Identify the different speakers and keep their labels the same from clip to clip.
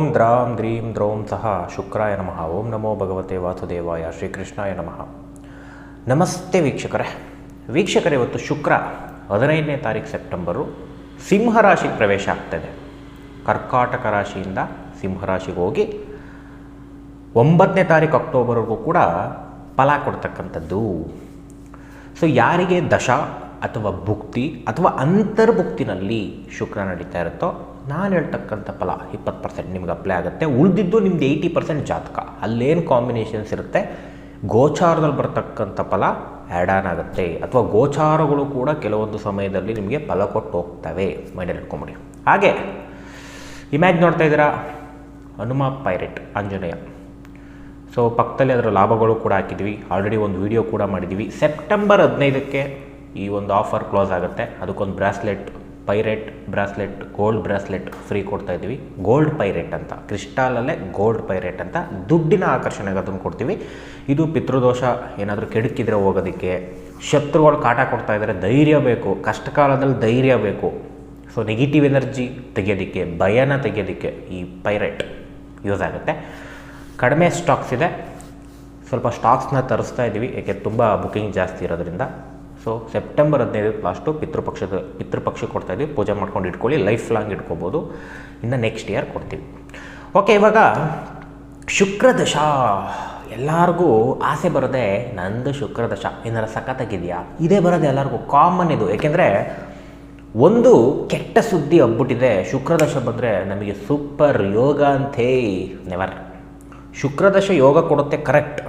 Speaker 1: ಓಂ ದ್ರಾಂ ದ್ರೀಂ ದ್ರೋಂ ಸಹ ಶುಕ್ರಾಯ ನಮಃ. ಓಂ ನಮೋ ಭಗವತೆ ವಾಸುದೇವಾಯ ಶ್ರೀಕೃಷ್ಣಾಯ ನಮಃ. ನಮಸ್ತೆ ವೀಕ್ಷಕರೇ. ವೀಕ್ಷಕರೇ, ಇವತ್ತು ಶುಕ್ರ ಹದಿನೈದನೇ ತಾರೀಕು ಸೆಪ್ಟೆಂಬರು ಸಿಂಹರಾಶಿಗೆ ಪ್ರವೇಶ ಆಗ್ತದೆ. ಕರ್ಕಾಟಕ ರಾಶಿಯಿಂದ ಸಿಂಹರಾಶಿಗೆ ಹೋಗಿ ಒಂಬತ್ತನೇ ತಾರೀಕು ಅಕ್ಟೋಬರ್ವರೆಗೂ ಕೂಡ ಫಲ ಕೊಡ್ತಕ್ಕಂಥದ್ದು. ಸೊ, ಯಾರಿಗೆ ದಶ ಅಥವಾ ಭುಕ್ತಿ ಅಥವಾ ಅಂತರ್ಭುಕ್ತಿನಲ್ಲಿ ಶುಕ್ರ ನಡೀತಾ ಇರುತ್ತೋ ನಾನು ಹೇಳ್ತಕ್ಕಂಥ ಫಲ ಇಪ್ಪತ್ತು ಪರ್ಸೆಂಟ್ ನಿಮ್ಗೆ ಅಪ್ಲೈ ಆಗುತ್ತೆ. ಉಳಿದಿದ್ದು ನಿಮ್ದು ಏಯ್ಟಿ ಪರ್ಸೆಂಟ್ ಜಾತಕ. ಅಲ್ಲೇನು ಕಾಂಬಿನೇಷನ್ಸ್ ಇರುತ್ತೆ? ಗೋಚಾರದಲ್ಲಿ ಬರ್ತಕ್ಕಂಥ ಫಲ ಆ್ಯಡ್ ಆನ್ ಆಗುತ್ತೆ. ಅಥವಾ ಗೋಚಾರಗಳು ಕೂಡ ಕೆಲವೊಂದು ಸಮಯದಲ್ಲಿ ನಿಮಗೆ ಫಲ ಕೊಟ್ಟು ಹೋಗ್ತವೆ. ಮೈಂಡಲ್ಲಿ ಇಟ್ಕೊಂಬಿಡಿ. ಹಾಗೆ ಇಮ್ಯಾಜ್ ನೋಡ್ತಾ ಇದ್ದೀರಾ? ಹನುಮ ಪೈರೆಟ್ ಆಂಜನೇಯ. ಸೊ ಪಕ್ಕದಲ್ಲಿ ಅದರ ಲಾಭಗಳು ಕೂಡ ಹಾಕಿದ್ವಿ ಆಲ್ರೆಡಿ ಒಂದು ವಿಡಿಯೋ ಕೂಡ ಮಾಡಿದ್ದೀವಿ. ಸೆಪ್ಟೆಂಬರ್ ಹದಿನೈದಕ್ಕೆ ಈ ಒಂದು ಆಫರ್ ಕ್ಲೋಸ್ ಆಗುತ್ತೆ. ಅದಕ್ಕೊಂದು bracelet pyrite bracelet, gold bracelet free ಕೊಡ್ತಾ ಇದ್ದೀವಿ. ಗೋಲ್ಡ್ ಪೈರೇಟ್ ಅಂತ. ಕ್ರಿಸ್ಟಾಲಲ್ಲೇ ಗೋಲ್ಡ್ ಪೈರೇಟ್ ಅಂತ. ದುಡ್ಡಿನ ಆಕರ್ಷಣೆಗೆ ಅದನ್ನು ಕೊಡ್ತೀವಿ. ಇದು ಪಿತೃದೋಷ, ಏನಾದರೂ ಕೆಡುಕಿದ್ರೆ ಹೋಗೋದಕ್ಕೆ, ಶತ್ರುಗಳು ಕಾಟ ಕೊಡ್ತಾ ಇದ್ದಾರೆ ಧೈರ್ಯ ಬೇಕು. ಕಷ್ಟ ಕಾಲದಲ್ಲಿ ಧೈರ್ಯ ಬೇಕು. ಸೊ ನೆಗೆಟಿವ್ ಎನರ್ಜಿ ತೆಗೆಯೋದಕ್ಕೆ, ಭಯನ ತೆಗೆಯೋದಕ್ಕೆ ಈ ಪೈರೇಟ್ ಯೂಸ್ ಆಗುತ್ತೆ. ಕಡಿಮೆ ಸ್ಟಾಕ್ಸ್ ಇದೆ. ಸ್ವಲ್ಪ ಸ್ಟಾಕ್ಸ್ನ ತರಿಸ್ತಾ ಇದ್ದೀವಿ. ಏಕೆ, ತುಂಬ ಬುಕಿಂಗ್ ಜಾಸ್ತಿ ಇರೋದ್ರಿಂದ. ಸೊ ಸೆಪ್ಟೆಂಬರ್ ಹದಿನೈದು ಲಾಸ್ಟು ಪಿತೃಪಕ್ಷದ, ಪಿತೃಪಕ್ಷ ಕೊಡ್ತಾ ಇದ್ದೀವಿ ಪೂಜೆ ಮಾಡ್ಕೊಂಡು ಇಟ್ಕೊಳ್ಳಿ ಲೈಫ್ ಲಾಂಗ್ ಇಟ್ಕೋಬೋದು. ಇನ್ನು ನೆಕ್ಸ್ಟ್ ಇಯರ್ ಕೊಡ್ತೀವಿ. ಓಕೆ ಇವಾಗ ಶುಕ್ರದಶ ಎಲ್ಲರಿಗೂ ಆಸೆ ಬರೋದೆ ನಂದು ಶುಕ್ರದಶ ಏನಾರ ಸಖತ್ತಾಗಿದೆಯಾ? ಇದೇ ಬರೋದು ಎಲ್ಲರಿಗೂ ಕಾಮನ್ ಇದು. ಏಕೆಂದರೆ ಒಂದು ಕೆಟ್ಟ ಸುದ್ದಿ ಹಬ್ಬಿಟ್ಟಿದೆ. ಶುಕ್ರದಶ ಬಂದರೆ ನಮಗೆ ಸೂಪರ್ ಯೋಗ ಅಂತೇ. ನೆವರ್ ಶುಕ್ರದಶ ಯೋಗ ಕೊಡುತ್ತೆ ಕರೆಕ್ಟ್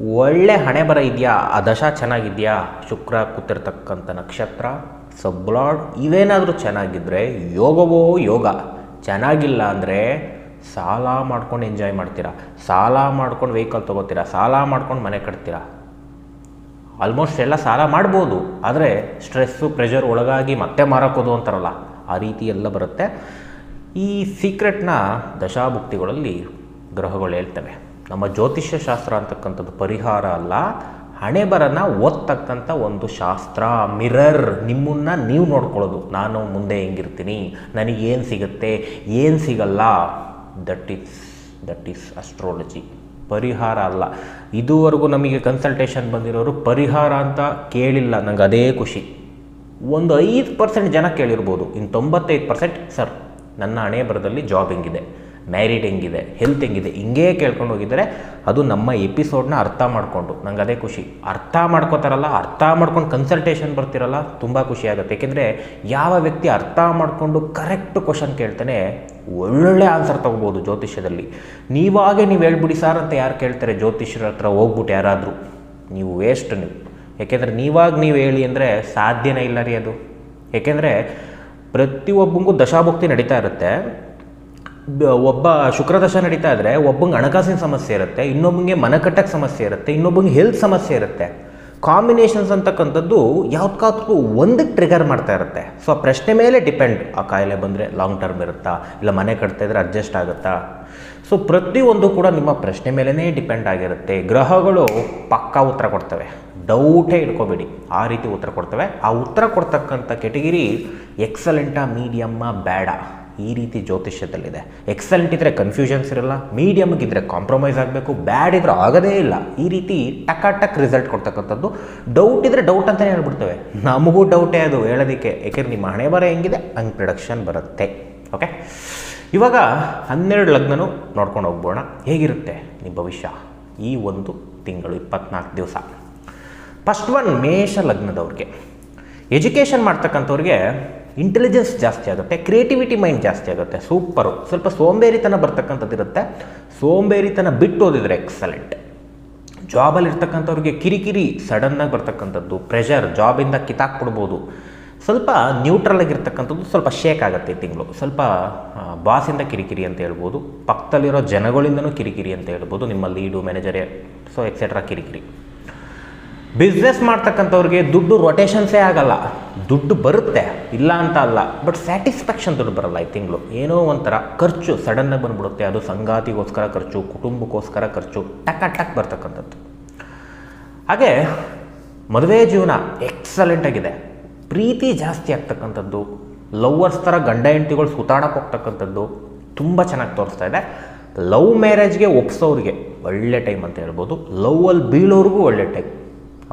Speaker 1: ಒಳ್ಳೆ ಹಣೆ ಬರ ಇದೆಯಾ? ಆ ದಶ ಚೆನ್ನಾಗಿದೆಯಾ? ಶುಕ್ರ ಕೂತಿರ್ತಕ್ಕಂಥ ನಕ್ಷತ್ರ ಸಬ್ಲಾಡ್ ಇವೇನಾದರೂ ಚೆನ್ನಾಗಿದ್ದರೆ ಯೋಗವೋ ಯೋಗ. ಚೆನ್ನಾಗಿಲ್ಲ ಅಂದರೆ ಸಾಲ ಮಾಡ್ಕೊಂಡು ಎಂಜಾಯ್ ಮಾಡ್ತೀರಾ? ಸಾಲ ಮಾಡ್ಕೊಂಡು ವೆಹಿಕಲ್ ತೊಗೋತೀರಾ? ಸಾಲ ಮಾಡ್ಕೊಂಡು ಮನೆ ಕಟ್ತೀರಾ? ಆಲ್ಮೋಸ್ಟ್ ಎಲ್ಲ ಸಾಲ ಮಾಡ್ಬೋದು. ಆದರೆ ಸ್ಟ್ರೆಸ್ಸು ಪ್ರೆಷರ್ ಒಳಗಾಗಿ ಮತ್ತೆ ಮಾರಕ್ಕೋದು ಅಂತಾರಲ್ಲ, ಆ ರೀತಿ ಎಲ್ಲ ಬರುತ್ತೆ. ಈ ಸೀಕ್ರೆಟ್ನ ದಶಾಭುಕ್ತಿಗಳಲ್ಲಿ ಗ್ರಹಗಳು ಹೇಳ್ತವೆ. ನಮ್ಮ ಜ್ಯೋತಿಷ್ಯ ಶಾಸ್ತ್ರ ಅಂತಕ್ಕಂಥದ್ದು ಪರಿಹಾರ ಅಲ್ಲ, ಹಣೆಬರನ ಓದ್ತಕ್ಕಂಥ ಒಂದು ಶಾಸ್ತ್ರ, ಮಿರರ್, ನಿಮ್ಮನ್ನು ನೀವು ನೋಡ್ಕೊಳ್ಳೋದು. ನಾನು ಮುಂದೆ ಹೆಂಗಿರ್ತೀನಿ? ನನಗೇನು ಸಿಗುತ್ತೆ? ಏನು ಸಿಗಲ್ಲ? That is that is astrology ಪರಿಹಾರ ಅಲ್ಲ. ಇದುವರೆಗೂ ನಮಗೆ ಕನ್ಸಲ್ಟೇಷನ್ ಬಂದಿರೋರು ಪರಿಹಾರ ಅಂತ ಕೇಳಿಲ್ಲ, ನಂಗೆ ಅದೇ ಖುಷಿ. ಒಂದು ಐದು ಪರ್ಸೆಂಟ್ ಜನ ಕೇಳಿರ್ಬೋದು. ಇನ್ನು ತೊಂಬತ್ತೈದು ಪರ್ಸೆಂಟ್ ಸರ್, ನನ್ನ ಹಣೆ ಬರದಲ್ಲಿ ಜಾಬ್ ಹೆಂಗಿದೆ? ಮ್ಯಾರಿಡ್ ಹೆಂಗಿದೆ ಹೆಲ್ತ್ ಹೆಂಗಿದೆ, ಹಿಂಗೇ ಕೇಳ್ಕೊಂಡು ಹೋಗಿದ್ದಾರೆ ಅದು ನಮ್ಮ ಎಪಿಸೋಡ್ನ ಅರ್ಥ ಮಾಡಿಕೊಂಡು, ನಂಗೆ ಅದೇ ಖುಷಿ. ಅರ್ಥ ಮಾಡ್ಕೋತಾರಲ್ಲ, ಅರ್ಥ ಮಾಡ್ಕೊಂಡು ಕನ್ಸಲ್ಟೇಷನ್ ಬರ್ತಿರಲ್ಲ, ತುಂಬ ಖುಷಿ ಆಗುತ್ತೆ. ಏಕೆಂದರೆ ಯಾವ ವ್ಯಕ್ತಿ ಅರ್ಥ ಮಾಡಿಕೊಂಡು ಕರೆಕ್ಟ್ ಕ್ವಶನ್ ಕೇಳ್ತಾನೆ, ಒಳ್ಳೊಳ್ಳೆ ಆನ್ಸರ್ ತೊಗೋಬೋದು ಜ್ಯೋತಿಷ್ಯದಲ್ಲಿ. ನೀವಾಗೆ ನೀವು ಹೇಳ್ಬಿಡಿ ಸರ್ ಅಂತ ಯಾರು ಕೇಳ್ತಾರೆ, ಜ್ಯೋತಿಷ್ಯರ ಹತ್ರ ಹೋಗ್ಬಿಟ್ಟು ಯಾರಾದರೂ. ನೀವು ವೇಸ್ಟ್ ನೀವು. ಯಾಕೆಂದರೆ ನೀವಾಗ ನೀವು ಹೇಳಿ ಅಂದರೆ ಸಾಧ್ಯನೇ ಇಲ್ಲ ರೀ ಅದು. ಏಕೆಂದರೆ ಪ್ರತಿಯೊಬ್ಬಂಗೂ ದಶಾಭಕ್ತಿ ನಡೀತಾ ಇರುತ್ತೆ. ಒಬ್ಬ ಶುಕ್ರದಶ ನಡೀತಾ ಇದ್ರೆ, ಒಬ್ಬಂಗೆ ಹಣಕಾಸಿನ ಸಮಸ್ಯೆ ಇರುತ್ತೆ, ಇನ್ನೊಬ್ಬಂಗೆ ಮನ ಕಟ್ಟಕ್ಕೆ ಸಮಸ್ಯೆ ಇರುತ್ತೆ, ಇನ್ನೊಬ್ಬಂಗೆ ಹೆಲ್ತ್ ಸಮಸ್ಯೆ ಇರುತ್ತೆ. ಕಾಂಬಿನೇಷನ್ಸ್ ಅಂತಕ್ಕಂಥದ್ದು ಯಾವ್ದಕ್ಕಾದ್ರೂ ಒಂದಕ್ಕೆ ಟ್ರಿಗರ್ ಮಾಡ್ತಾ ಇರುತ್ತೆ. ಸೊ ಆ ಪ್ರಶ್ನೆ ಮೇಲೆ ಡಿಪೆಂಡ್ ಆ ಕಾಯಿಲೆ ಬಂದರೆ ಲಾಂಗ್ ಟರ್ಮ್ ಇರುತ್ತಾ? ಇಲ್ಲ ಮನೆ ಕಟ್ತಾ ಇದ್ರೆ ಅಡ್ಜಸ್ಟ್ ಆಗುತ್ತಾ? ಸೊ ಪ್ರತಿಯೊಂದು ಕೂಡ ನಿಮ್ಮ ಪ್ರಶ್ನೆ ಮೇಲೇ ಡಿಪೆಂಡ್ ಆಗಿರುತ್ತೆ. ಗ್ರಹಗಳು ಪಕ್ಕಾ ಉತ್ತರ ಕೊಡ್ತವೆ. ಡೌಟೇ ಇಟ್ಕೋಬೇಡಿ. ಆ ರೀತಿ ಉತ್ತರ ಕೊಡ್ತವೆ. ಆ ಉತ್ತರ ಕೊಡ್ತಕ್ಕಂಥ ಕೆಟಗಿರಿ ಎಕ್ಸಲೆಂಟಾ ಮೀಡಿಯಮ್ಮ ಬೇಡ ಈ ರೀತಿ ಜ್ಯೋತಿಷ್ಯದಲ್ಲಿದೆ. ಎಕ್ಸಲೆಂಟ್ ಇದ್ದರೆ ಕನ್ಫ್ಯೂಷನ್ಸ್ ಇರಲ್ಲ ಮೀಡಿಯಮ್ಗಿದ್ರೆ ಕಾಂಪ್ರಮೈಸ್ ಆಗಬೇಕು ಬ್ಯಾಡ್ ಇದ್ರೆ ಆಗೋದೇ ಇಲ್ಲ. ಈ ರೀತಿ ಟಕ ಟಕ್ ರಿಸಲ್ಟ್ ಕೊಡ್ತಕ್ಕಂಥದ್ದು. ಡೌಟ್ ಇದ್ದರೆ ಡೌಟ್ ಅಂತಲೇ ಹೇಳ್ಬಿಡ್ತವೆ. ನಮಗೂ ಡೌಟೇ ಅದು ಹೇಳೋದಕ್ಕೆ. ಯಾಕೆಂದ್ರೆ ನಿಮ್ಮ ಹಣೆ ಬರ ಹೆಂಗಿದೆ? ಹಂಗೆ ಪ್ರೊಡಕ್ಷನ್ ಬರುತ್ತೆ. ಓಕೆ ಇವಾಗ ಹನ್ನೆರಡು ಲಗ್ನನೂ ನೋಡ್ಕೊಂಡು ಹೋಗ್ಬೋಣ. ಹೇಗಿರುತ್ತೆ ನಿಮ್ಮ ಭವಿಷ್ಯ? ಈ ಒಂದು ತಿಂಗಳು, ಇಪ್ಪತ್ನಾಲ್ಕು ದಿವಸ. ಫಸ್ಟ್ ಒನ್ ಮೇಷ ಲಗ್ನದವ್ರಿಗೆ. ಎಜುಕೇಷನ್ ಮಾಡ್ತಕ್ಕಂಥವ್ರಿಗೆ ಇಂಟೆಲಿಜೆನ್ಸ್ ಜಾಸ್ತಿ ಆಗುತ್ತೆ ಕ್ರಿಯೇಟಿವಿಟಿ ಮೈಂಡ್ ಜಾಸ್ತಿ ಆಗುತ್ತೆ ಸೂಪರು ಸ್ವಲ್ಪ ಸೋಂಬೇರಿತನ ಬರ್ತಕ್ಕಂಥದ್ದು ಇರುತ್ತೆ. ಸೋಂಬೇರಿತನ ಬಿಟ್ಟು ಓದಿದ್ರೆ ಎಕ್ಸಲೆಂಟ್ ಜಾಬಲ್ಲಿ ಇರ್ತಕ್ಕಂಥವ್ರಿಗೆ ಕಿರಿಕಿರಿ ಸಡನ್ನಾಗಿ ಬರ್ತಕ್ಕಂಥದ್ದು ಪ್ರೆಷರ್ ಜಾಬಿಂದ ಕಿತ್ತಾಕ್ಬಿಡ್ಬೋದು. ಸ್ವಲ್ಪ ನ್ಯೂಟ್ರಲ್ ಆಗಿರ್ತಕ್ಕಂಥದ್ದು ಸ್ವಲ್ಪ ಶೇಕ್ ಆಗುತ್ತೆ ತಿಂಗಳು. ಸ್ವಲ್ಪ ಬಾಸಿಂದ ಕಿರಿಕಿರಿ ಅಂತ ಹೇಳ್ಬೋದು, ಪಕ್ಕದಲ್ಲಿರೋ ಜನಗಳಿಂದನೂ ಕಿರಿಕಿರಿ ಅಂತ ಹೇಳ್ಬೋದು ನಿಮ್ಮ ಲೀಡು ಮ್ಯಾನೇಜರೇ ಸೊ ಎಕ್ಸೆಟ್ರಾ ಕಿರಿಕಿರಿ. ಬಿಸ್ನೆಸ್ ಮಾಡ್ತಕ್ಕಂಥವ್ರಿಗೆ ದುಡ್ಡು ರೊಟೇಷನ್ಸೇ ಆಗಲ್ಲ. ದುಡ್ಡು ಬರುತ್ತೆ, ಇಲ್ಲ ಅಂತ ಅಲ್ಲ ಬಟ್ ಸ್ಯಾಟಿಸ್ಫ್ಯಾಕ್ಷನ್ ದುಡ್ಡು ಬರಲ್ಲ ಈ ತಿಂಗಳು. ಏನೋ ಒಂಥರ ಖರ್ಚು ಸಡನ್ನಾಗಿ ಬಂದ್ಬಿಡುತ್ತೆ, ಅದು ಸಂಗಾತಿಗೋಸ್ಕರ ಖರ್ಚು, ಕುಟುಂಬಕ್ಕೋಸ್ಕರ ಖರ್ಚು, ಟಕ್ ಟಕ್ ಬರ್ತಕ್ಕಂಥದ್ದು. ಹಾಗೆ ಮದುವೆ ಜೀವನ ಎಕ್ಸಲೆಂಟ್ ಆಗಿದೆ. ಪ್ರೀತಿ ಜಾಸ್ತಿ ಆಗ್ತಕ್ಕಂಥದ್ದು ಲವ್ವರ್ಸ್ ಥರ ಗಂಡ ಹೆಂಡತಿಗಳು ಸುತ್ತಾಡಕ್ಕೆ ಹೋಗ್ತಕ್ಕಂಥದ್ದು ತುಂಬ ಚೆನ್ನಾಗಿ ತೋರಿಸ್ತಾ ಇದೆ. ಲವ್ ಮ್ಯಾರೇಜ್ಗೆ ಒಪ್ಸೋರಿಗೆ ಒಳ್ಳೆ ಟೈಮ್ ಅಂತ ಹೇಳ್ಬೋದು. ಲವ್ವಲ್ಲಿ ಬೀಳೋರಿಗೂ ಒಳ್ಳೆ ಟೈಮ್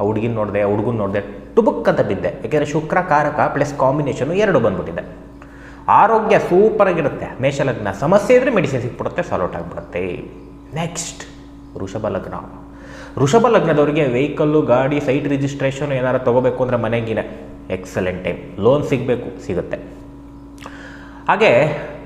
Speaker 1: ಆ ಹುಡುಗಿನ ನೋಡಿದೆ ಹುಡುಗನ ನೋಡಿದೆ ಟುಬುಕ್ ಅಂತ ಬಿದ್ದೆ. ಯಾಕೆಂದರೆ ಶುಕ್ರ ಕಾರಕ ಪ್ಲಸ್ ಕಾಂಬಿನೇಷನು ಎರಡು ಬಂದ್ಬಿಟ್ಟಿದೆ. ಆರೋಗ್ಯ ಸೂಪರಾಗಿರುತ್ತೆ ಮೇಷಲಗ್ನ ಸಮಸ್ಯೆ ಇದ್ದರೆ ಮೆಡಿಸಿನ್ ಸಿಕ್ಬಿಡುತ್ತೆ ಸಾಲ್ಔಟ್ ಆಗಿಬಿಡುತ್ತೆ. ನೆಕ್ಸ್ಟ್ ವೃಷಭ ಲಗ್ನ. ವೃಷಭ ಲಗ್ನದವರಿಗೆ ವೆಹಿಕಲ್ಲು ಗಾಡಿ ಸೈಟ್ ರಿಜಿಸ್ಟ್ರೇಷನ್ ಏನಾರು ತೊಗೋಬೇಕು ಅಂದರೆ ಮನೆಗಿನ ಎಕ್ಸಲೆಂಟ್ ಟೈಮ್ ಲೋನ್ ಸಿಗಬೇಕು, ಸಿಗುತ್ತೆ. ಹಾಗೆ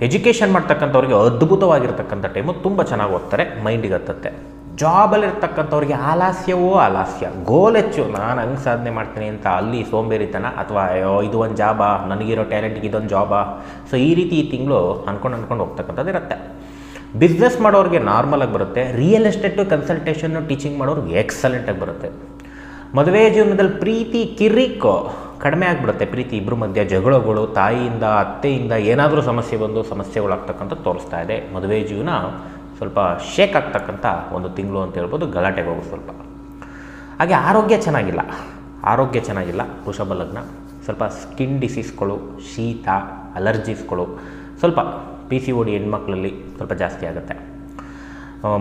Speaker 1: ಎಜುಕೇಷನ್ ಮಾಡ್ತಕ್ಕಂಥವ್ರಿಗೆ ಅದ್ಭುತವಾಗಿರ್ತಕ್ಕಂಥ ಟೈಮು ತುಂಬ ಚೆನ್ನಾಗಿ ಓದ್ತಾರೆ ಮೈಂಡಿಗೆ ಹತ್ತತ್ತೆ. ಜಾಬಲ್ಲಿರ್ತಕ್ಕಂಥವ್ರಿಗೆ ಆಲಾಸ್ಯವೋ ಆಲಾಸ್ಯ. ಗೋಲ್ ಹೆಚ್ಚು, ನಾನು ಹಂಗೆ ಸಾಧನೆ ಮಾಡ್ತೀನಿ ಅಂತ ಅಲ್ಲಿ ಸೋಂಬೇರಿತನ ಅಥವಾ, ಅಯ್ಯೋ, ಇದು ಒಂದು ಜಾಬಾ, ನನಗಿರೋ ಟ್ಯಾಲೆಂಟ್ಗೆ ಇದೊಂದು ಜಾಬಾ. ಸೊ, ಈ ರೀತಿ ಈ ತಿಂಗಳು ಅಂದ್ಕೊಂಡು ಅಂದ್ಕೊಂಡು ಹೋಗ್ತಕ್ಕಂಥದ್ದು ಇರುತ್ತೆ. ಬಿಸ್ನೆಸ್ ಮಾಡೋರಿಗೆ ನಾರ್ಮಲಾಗಿ ಬರುತ್ತೆ. ರಿಯಲ್ ಎಸ್ಟೇಟು, ಕನ್ಸಲ್ಟೇಷನ್ನು, ಟೀಚಿಂಗ್ ಮಾಡೋರಿಗೆ ಎಕ್ಸಲೆಂಟಾಗಿ ಬರುತ್ತೆ. ಮದುವೆ ಜೀವನದಲ್ಲಿ ಪ್ರೀತಿ, ಕಿರಿಕ್ ಕಡಿಮೆ ಆಗಿಬಿಡುತ್ತೆ. ಪ್ರೀತಿ ಇಬ್ಬರ ಮಧ್ಯೆ ಜಗಳಗಳು, ತಾಯಿಯಿಂದ, ಅತ್ತೆಯಿಂದ ಏನಾದರೂ ಸಮಸ್ಯೆ ಬಂದು ಸಮಸ್ಯೆಗಳಾಗ್ತಕ್ಕಂಥ ತೋರಿಸ್ತಾ ಇದೆ. ಮದುವೆ ಜೀವನ ಸ್ವಲ್ಪ ಶೇಕ್ ಆಗ್ತಕ್ಕಂಥ ಒಂದು ತಿಂಗಳು ಅಂತ ಹೇಳ್ಬೋದು, ಗಲಾಟೆಗೆ ಹೋಗೋದು ಸ್ವಲ್ಪ. ಹಾಗೆ ಆರೋಗ್ಯ ಚೆನ್ನಾಗಿಲ್ಲ. ಆರೋಗ್ಯ ಚೆನ್ನಾಗಿಲ್ಲ, ವೃಷಭ ಲಗ್ನ. ಸ್ವಲ್ಪ ಸ್ಕಿನ್ ಡಿಸೀಸ್ಗಳು ಶೀತ ಅಲರ್ಜೀಸ್ಗಳು ಸ್ವಲ್ಪ ಪಿ ಸಿ ಓಡಿ ಹೆಣ್ಮಕ್ಳಲ್ಲಿ ಸ್ವಲ್ಪ ಜಾಸ್ತಿ ಆಗುತ್ತೆ.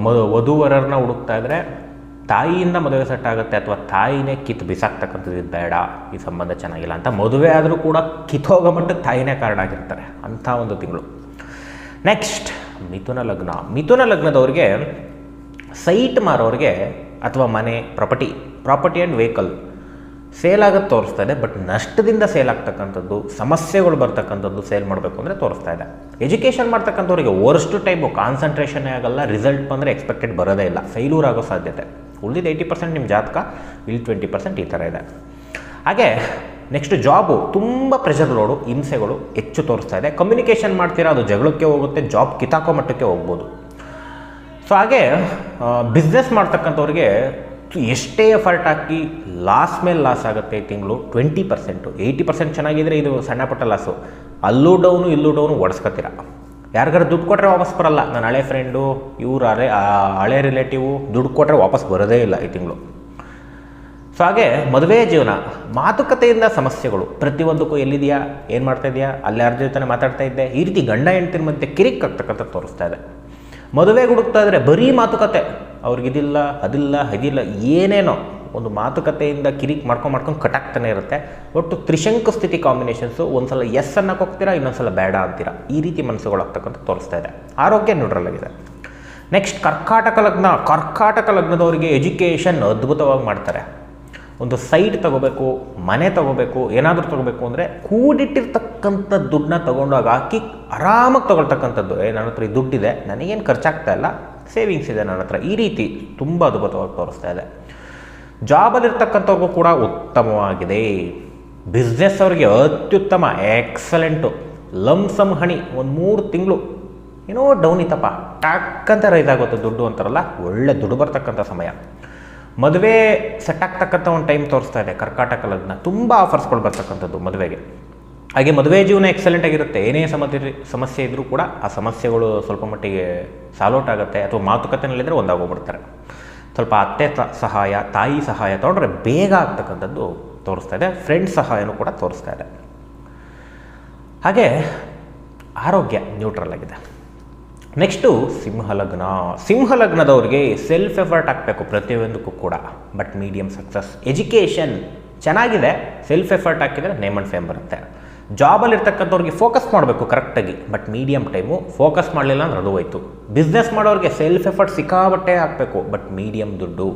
Speaker 1: ಮದು ವಧುವರರನ್ನ ಹುಡುಕ್ತಾ ಇದ್ದರೆ ತಾಯಿಯಿಂದ ಮದುವೆ ಸೆಟ್ ಆಗುತ್ತೆ ಅಥವಾ ತಾಯಿನೇ ಕಿತ್ತು ಬಿಸಾಕ್ತಕ್ಕಂಥದ್ದು ಇದು ಬೇಡ, ಈ ಸಂಬಂಧ ಚೆನ್ನಾಗಿಲ್ಲ ಅಂತ ಮದುವೆ ಆದರೂ ಕೂಡ ಕಿತ್ತೋಗೋ ಮಟ್ಟಕ್ಕೆ ತಾಯಿನೇ ಕಾರಣ ಆಗಿರ್ತಾರೆ ಅಂಥ ಒಂದು ತಿಂಗಳು. ನೆಕ್ಸ್ಟ್ ಮಿಥುನ ಲಗ್ನ. ಮಿಥುನ ಲಗ್ನದವ್ರಿಗೆ ಸೈಟ್ ಮಾರೋರಿಗೆ ಅಥವಾ ಮನೆ, property property and vehicle sale ಆಗೋದು ತೋರಿಸ್ತಾ ಇದೆ, ಬಟ್ ನಷ್ಟದಿಂದ ಸೇಲ್ ಆಗ್ತಕ್ಕಂಥದ್ದು, ಸಮಸ್ಯೆಗಳು ಬರ್ತಕ್ಕಂಥದ್ದು ಸೇಲ್ ಮಾಡಬೇಕು ಅಂದರೆ ತೋರಿಸ್ತಾ ಇದೆ. ಎಜುಕೇಷನ್ ಮಾಡ್ತಕ್ಕಂಥವ್ರಿಗೆ ವರ್ಸ್ಟ್ ಟೈಮು ಕಾನ್ಸಂಟ್ರೇಷನ್ನೇ ಆಗಲ್ಲ ರಿಸಲ್ಟ್ ಬಂದರೆ ಎಕ್ಸ್ಪೆಕ್ಟೆಡ್ ಬರೋದೇ ಇಲ್ಲ ಫೈಲೂರ್ ಆಗೋ ಸಾಧ್ಯತೆ. ಉಳಿದಿದ್ದು ಏಯ್ಟಿ ಪರ್ಸೆಂಟ್ ನಿಮ್ಮ ಜಾತಕ, ಇಲ್ಲಿ ಟ್ವೆಂಟಿ ಪರ್ಸೆಂಟ್ ಈ ಥರ ಇದೆ. ಹಾಗೆ ನೆಕ್ಸ್ಟ್ ಜಾಬು ತುಂಬ ಪ್ರೆಷರ್ ಲೋಡು ಹಿಂಸೆಗಳು ಹೆಚ್ಚು ತೋರಿಸ್ತಾ ಇದೆ. ಕಮ್ಯುನಿಕೇಷನ್ ಮಾಡ್ತೀರಾ, ಅದು ಜಗಳಕ್ಕೆ ಹೋಗುತ್ತೆ ಜಾಬ್ ಕಿತಾಕೋ ಮಟ್ಟಕ್ಕೆ ಹೋಗ್ಬೋದು. ಸೊ ಹಾಗೆ ಬಿಸ್ನೆಸ್ ಮಾಡ್ತಕ್ಕಂಥವ್ರಿಗೆ ಎಷ್ಟೇ ಎಫರ್ಟ್ ಹಾಕಿ ಲಾಸ್ ಮೇಲೆ ಲಾಸ್ ಆಗುತ್ತೆ ತಿಂಗಳು ಟ್ವೆಂಟಿ ಪರ್ಸೆಂಟು ಏಯ್ಟಿ ಪರ್ಸೆಂಟ್ ಚೆನ್ನಾಗಿದ್ರೆ ಇದು ಸಣ್ಣ ಪುಟ್ಟ ಲಾಸು ಅಲ್ಲೂ ಡೌನು ಇಲ್ಲೂ ಡೌನು ಓಡಿಸ್ಕೊತೀರ ಯಾರಿಗಾರು ದುಡ್ಡು ಕೊಟ್ಟರೆ ವಾಪಸ್ ಬರಲ್ಲ. ನನ್ನ ಹಳೆ ಫ್ರೆಂಡು ಇವ್ರು ಹಳೆ ಹಳೆ ರಿಲೇಟಿವು ದುಡ್ಡು ಕೊಟ್ಟರೆ ವಾಪಸ್ ಬರೋದೇ ಇಲ್ಲ ಈ ತಿಂಗಳು. ಸೊ ಹಾಗೆ ಮದುವೆ ಜೀವನ, ಮಾತುಕತೆಯಿಂದ ಸಮಸ್ಯೆಗಳು, ಪ್ರತಿಯೊಂದಕ್ಕೂ ಎಲ್ಲಿದೆಯಾ ಏನು ಮಾಡ್ತಾ ಇದೆಯಾ, ಅಲ್ಲಿ ಯಾರ ಜೊತೆ ಮಾತಾಡ್ತಾ ಇದ್ದೆ, ಈ ರೀತಿ ಗಂಡ ಹೆಂಡತಿನ ಮಧ್ಯೆ ಕಿರಿಕ್ ಆಗ್ತಕ್ಕಂಥ ತೋರಿಸ್ತಾ ಇದೆ. ಮದುವೆಗೆ ಹುಡುಕ್ತಾ ಇದ್ರೆ ಬರೀ ಮಾತುಕತೆ ಅವ್ರಿಗಿದಿಲ್ಲ ಅದಿಲ್ಲ ಅದಿಲ್ಲ, ಏನೇನೋ ಒಂದು ಮಾತುಕತೆಯಿಂದ ಕಿರಿಕ್ ಮಾಡ್ಕೊಂಡು ಮಾಡ್ಕೊಂಡು ಕಟಾಕ್ತಾನೆ ಇರುತ್ತೆ. ಒಟ್ಟು ತ್ರಿಶಂಕು ಸ್ಥಿತಿ ಕಾಂಬಿನೇಷನ್ಸು ಒಂದ್ಸಲ ಎಸ್ ಅನ್ನಕ್ಕೆ ಹೋಗ್ತೀರಾ, ಇನ್ನೊಂದ್ಸಲ ಬೇಡ ಅಂತೀರಾ, ಈ ರೀತಿ ಮನಸ್ಸುಗಳಾಗ್ತಕ್ಕಂಥ ತೋರಿಸ್ತಾ ಇದೆ. ಆರೋಗ್ಯ ನೋಡ್ರಲ್ಲಾಗಿದೆ ನೆಕ್ಸ್ಟ್ ಕರ್ಕಾಟಕ ಲಗ್ನ, ಕರ್ಕಾಟಕ ಲಗ್ನದವರಿಗೆ ಎಜುಕೇಷನ್ ಅದ್ಭುತವಾಗಿ ಮಾಡ್ತಾರೆ. ಒಂದು ಸೈಟ್ ತಗೋಬೇಕು, ಮನೆ ತಗೋಬೇಕು, ಏನಾದರೂ ತಗೋಬೇಕು ಅಂದರೆ ಕೂಡಿಟ್ಟಿರ್ತಕ್ಕಂಥ ದುಡ್ಡನ್ನ ತೊಗೊಂಡಾಗ ಹಾಕಿ ಆರಾಮಾಗಿ ತೊಗೊಳ್ತಕ್ಕಂಥದ್ದು. ಏ, ನನ್ನ ಹತ್ರ ಈ ದುಡ್ಡಿದೆ, ನನಗೇನು ಖರ್ಚಾಗ್ತಾ ಇಲ್ಲ ಸೇವಿಂಗ್ಸ್ ಇದೆ ನನ್ನ ಹತ್ರ. ಈ ರೀತಿ ತುಂಬ ಅದ್ಭುತವಾಗಿ ತೋರಿಸ್ತಾ ಇದೆ. ಜಾಬಲ್ಲಿರ್ತಕ್ಕಂಥವ್ರಿಗೂ ಕೂಡ ಉತ್ತಮವಾಗಿದೆ. ಬಿಸ್ನೆಸ್ ಅವ್ರಿಗೆ ಅತ್ಯುತ್ತಮ, ಎಕ್ಸಲೆಂಟು. ಲಮ್ಸಮ್ ಹಣಿ, ಒಂದು ಮೂರು ತಿಂಗಳು. ಏನೋ ಡೌನ್ ಇತ್ತಪ್ಪ ಟಕ್ಕಂತ ರೈಸ್ ಆಗುತ್ತೆ ದುಡ್ಡು ಅಂತಾರಲ್ಲ, ಒಳ್ಳೆ ದುಡ್ಡು ಬರ್ತಕ್ಕಂಥ ಸಮಯ. ಮದುವೆ ಸೆಟ್ ಆಗ್ತಕ್ಕಂಥ ಒಂದು ಟೈಮ್ ತೋರಿಸ್ತಾ ಇದೆ ಕರ್ಕಾಟಕ ಲಗ್ನ. ತುಂಬ ಆಫರ್ಸ್ಗಳು ಬರ್ತಕ್ಕಂಥದ್ದು ಮದುವೆಗೆ. ಹಾಗೆ ಮದುವೆ ಜೀವನ ಎಕ್ಸಲೆಂಟ್ ಆಗಿರುತ್ತೆ. ಏನೇ ಸಮಸ್ಯೆ ಸಮಸ್ಯೆ ಇದ್ದರೂ ಕೂಡ ಆ ಸಮಸ್ಯೆಗಳು ಸ್ವಲ್ಪ ಮಟ್ಟಿಗೆ ಸಾಲೋಟ್ ಆಗುತ್ತೆ ಅಥವಾ ಮಾತುಕತೆನಲ್ಲಿದ್ದರೆ ಒಂದಾಗೋಗ್ಬಿಡ್ತಾರೆ. ಸ್ವಲ್ಪ ಅತ್ತೆ ಸಹಾಯ, ತಾಯಿ ಸಹಾಯ ತೊಗೊಂಡ್ರೆ ಬೇಗ ಆಗ್ತಕ್ಕಂಥದ್ದು ತೋರಿಸ್ತಾ ಇದೆ. ಫ್ರೆಂಡ್ ಸಹಾಯನೂ ಕೂಡ ತೋರಿಸ್ತಾ ಇದೆ. ಹಾಗೆ ಆರೋಗ್ಯ ನ್ಯೂಟ್ರಲ್ ಆಗಿದೆ. ನೆಕ್ಸ್ಟು ಸಿಂಹಲಗ್ನ ಸಿಂಹಲಗ್ನದವ್ರಿಗೆ ಸೆಲ್ಫ್ ಎಫರ್ಟ್ ಹಾಕಬೇಕು ಪ್ರತಿಯೊಂದಕ್ಕೂ ಕೂಡ ಬಟ್ ಮೀಡಿಯಮ್ ಸಕ್ಸಸ್ ಎಜುಕೇಷನ್ ಚೆನ್ನಾಗಿದೆ ಸೆಲ್ಫ್ ಎಫರ್ಟ್ ಹಾಕಿದರೆ ನೇಮ್ ಅಂಡ್ ಫೇಮ್ ಬರುತ್ತೆ ಜಾಬಲ್ಲಿ ಇರ್ತಕ್ಕಂಥವ್ರಿಗೆ ಫೋಕಸ್ ಮಾಡಬೇಕು ಕರೆಕ್ಟಾಗಿ ಬಟ್ ಮೀಡಿಯಮ್ ಟೈಮು ಫೋಕಸ್ ಮಾಡಲಿಲ್ಲ ಅಂದ್ರೆ ಅದು ಹೋಯ್ತು ಬಿಸ್ನೆಸ್ ಮಾಡೋರಿಗೆ ಸೆಲ್ಫ್ ಎಫರ್ಟ್ ಸಿಕ್ಕಾಬಟ್ಟೆ ಹಾಕಬೇಕು ಬಟ್ ಮೀಡಿಯಮ್ ದುಡ್ಡು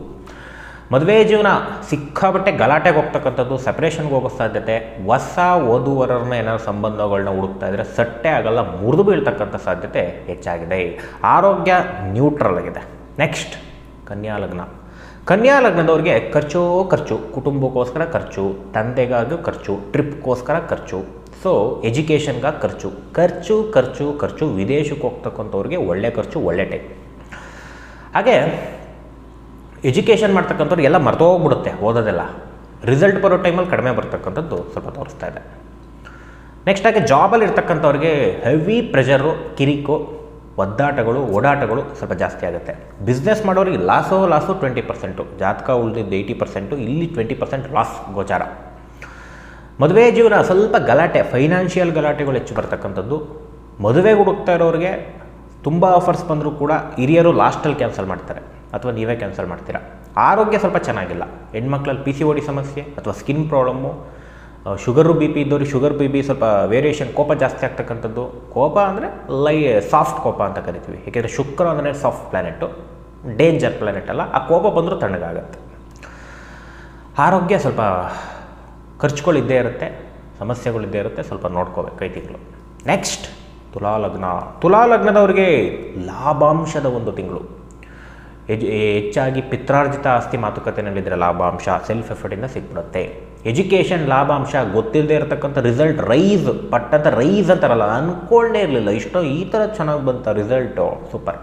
Speaker 1: ಮದುವೆ ಜೀವನ ಸಿಕ್ಕಾಬಟ್ಟೆ ಗಲಾಟೆಗೆ ಹೋಗ್ತಕ್ಕಂಥದ್ದು ಸಪ್ರೇಷನ್ಗೆ ಹೋಗೋ ಸಾಧ್ಯತೆ, ಹೊಸ ಓದುವರನ್ನ ಏನಾದ್ರು ಸಂಬಂಧಗಳನ್ನ ಹುಡುಕ್ತಾ ಇದ್ರೆ ಸಟ್ಟೆ ಆಗಲ್ಲ, ಮುರಿದು ಬೀಳ್ತಕ್ಕಂಥ ಸಾಧ್ಯತೆ ಹೆಚ್ಚಾಗಿದೆ. ಆರೋಗ್ಯ ನ್ಯೂಟ್ರಲ್ ಆಗಿದೆ. ನೆಕ್ಸ್ಟ್ ಕನ್ಯಾ ಲಗ್ನ. ಕನ್ಯಾ ಲಗ್ನದವ್ರಿಗೆ ಖರ್ಚು ಖರ್ಚು, ಕುಟುಂಬಕ್ಕೋಸ್ಕರ ಖರ್ಚು, ತಂದೆಗಾಗಿ ಖರ್ಚು, ಟ್ರಿಪ್ಗೋಸ್ಕರ ಖರ್ಚು. ಸೊ ಎಜುಕೇಷನ್ಗಾಗಿ ಖರ್ಚು. ಖರ್ಚು ಖರ್ಚು ಖರ್ಚು, ವಿದೇಶಕ್ಕೆ ಹೋಗ್ತಕ್ಕಂಥವ್ರಿಗೆ ಒಳ್ಳೆ ಖರ್ಚು, ಒಳ್ಳೆ ಟೈಪ್ ಹಾಗೆ ಎಜುಕೇಷನ್ ಮಾಡ್ತಕ್ಕಂಥವ್ರು ಎಲ್ಲ ಮರ್ತೋಗ್ಬಿಡುತ್ತೆ ಓದೋದೆಲ್ಲ. ರಿಸಲ್ಟ್ ಬರೋ ಟೈಮಲ್ಲಿ ಕಡಿಮೆ ಬರ್ತಕ್ಕಂಥದ್ದು ಸ್ವಲ್ಪ ತೋರಿಸ್ತಾ ಇದೆ. ನೆಕ್ಸ್ಟ್ ಹಾಗೆ ಜಾಬಲ್ಲಿ ಇರ್ತಕ್ಕಂಥವ್ರಿಗೆ ಹೆವಿ ಪ್ರೆಷರು ಕಿರಿಕು, ಒದ್ದಾಟಗಳು, ಓಡಾಟಗಳು ಸ್ವಲ್ಪ ಜಾಸ್ತಿ ಆಗುತ್ತೆ. ಬಿಸ್ನೆಸ್ ಮಾಡೋರಿಗೆ ಲಾಸೋ ಲಾಸು ಟ್ವೆಂಟಿ ಪರ್ಸೆಂಟು ಜಾತಕ ಉಳಿದಿದ್ದು ಏಯ್ಟಿ ಪರ್ಸೆಂಟು ಇಲ್ಲಿ ಟ್ವೆಂಟಿ ಪರ್ಸೆಂಟ್ ಲಾಸ್ ಗೋಚಾರ. ಮದುವೆ ಜೀವನ ಸ್ವಲ್ಪ ಗಲಾಟೆ ಫೈನಾನ್ಷಿಯಲ್ ಗಲಾಟೆಗಳು ಹೆಚ್ಚು ಬರ್ತಕ್ಕಂಥದ್ದು. ಮದುವೆಗೆ ಹುಡುಕ್ತಾ ಇರೋರಿಗೆ ತುಂಬ ಆಫರ್ಸ್ ಬಂದರೂ ಕೂಡ ಹಿರಿಯರು ಲಾಸ್ಟಲ್ಲಿ ಕ್ಯಾನ್ಸಲ್ ಮಾಡ್ತಾರೆ. ಅಥವಾ ನೀವೇ ಕ್ಯಾನ್ಸಲ್ ಮಾಡ್ತೀರಾ? ಆರೋಗ್ಯ ಸ್ವಲ್ಪ ಚೆನ್ನಾಗಿಲ್ಲ. ಹೆಣ್ಮಕ್ಳಲ್ಲಿ ಪಿ ಸಿ ಓ ಡಿ ಸಮಸ್ಯೆ ಅಥವಾ skin problem sugar B P ಇದ್ದವ್ರಿಗೆ ಶುಗರ್ ಬಿ ಪಿ ಸ್ವಲ್ಪ ವೇರಿಯೇಷನ್ ಕೋಪ ಜಾಸ್ತಿ ಆಗ್ತಕ್ಕಂಥದ್ದು. ಕೋಪ ಅಂದರೆ ಲೈ ಸಾಫ್ಟ್ ಕೋಪ ಅಂತ ಕರಿತೀವಿ. ಏಕೆಂದರೆ ಶುಕ್ರ ಅಂದರೆ ಸಾಫ್ಟ್ ಪ್ಲ್ಯಾನೆಟು ಡೇಂಜರ್ ಪ್ಲ್ಯಾನೆಟ್ ಅಲ್ಲ. ಆ ಕೋಪ ಬಂದರೂ ತಣ್ಣಗಾಗತ್ತೆ. ಆರೋಗ್ಯ ಸ್ವಲ್ಪ ಖರ್ಚುಗಳಿದ್ದೇ ಇರುತ್ತೆ ಸಮಸ್ಯೆಗಳಿದ್ದೇ ಇರುತ್ತೆ, ಸ್ವಲ್ಪ ನೋಡ್ಕೋಬೇಕು ಕೈ ತಿಂಗಳು. ನೆಕ್ಸ್ಟ್ ತುಲಾ ಲಗ್ನ ತುಲಾ ಲಗ್ನದವ್ರಿಗೆ ಲಾಭಾಂಶದ ಒಂದು ತಿಂಗಳು. ಹೆಚ್ಚಾಗಿ ಪಿತ್ರಾರ್ಜಿತ ಆಸ್ತಿ ಮಾತುಕತೆಯಲ್ಲಿದ್ದರೆ ಲಾಭಾಂಶ ಸೆಲ್ಫ್ ಎಫರ್ಟಿಂದ ಸಿಗ್ಬಿಡುತ್ತೆ. ಎಜುಕೇಷನ್ ಲಾಭಾಂಶ ಗೊತ್ತಿಲ್ಲದೆ ಇರತಕ್ಕಂಥ ರಿಸಲ್ಟ್ ರೈಸ್ ಪಟ್ಟಂತ ರೈಸ್ ಅಂತಾರಲ್ಲ ಅಂದ್ಕೊಂಡೇ ಇರಲಿಲ್ಲ. ಇಷ್ಟೋ ಈ ಥರ ಚೆನ್ನಾಗಿ ಬಂತ ರಿಸಲ್ಟು ಸೂಪರ್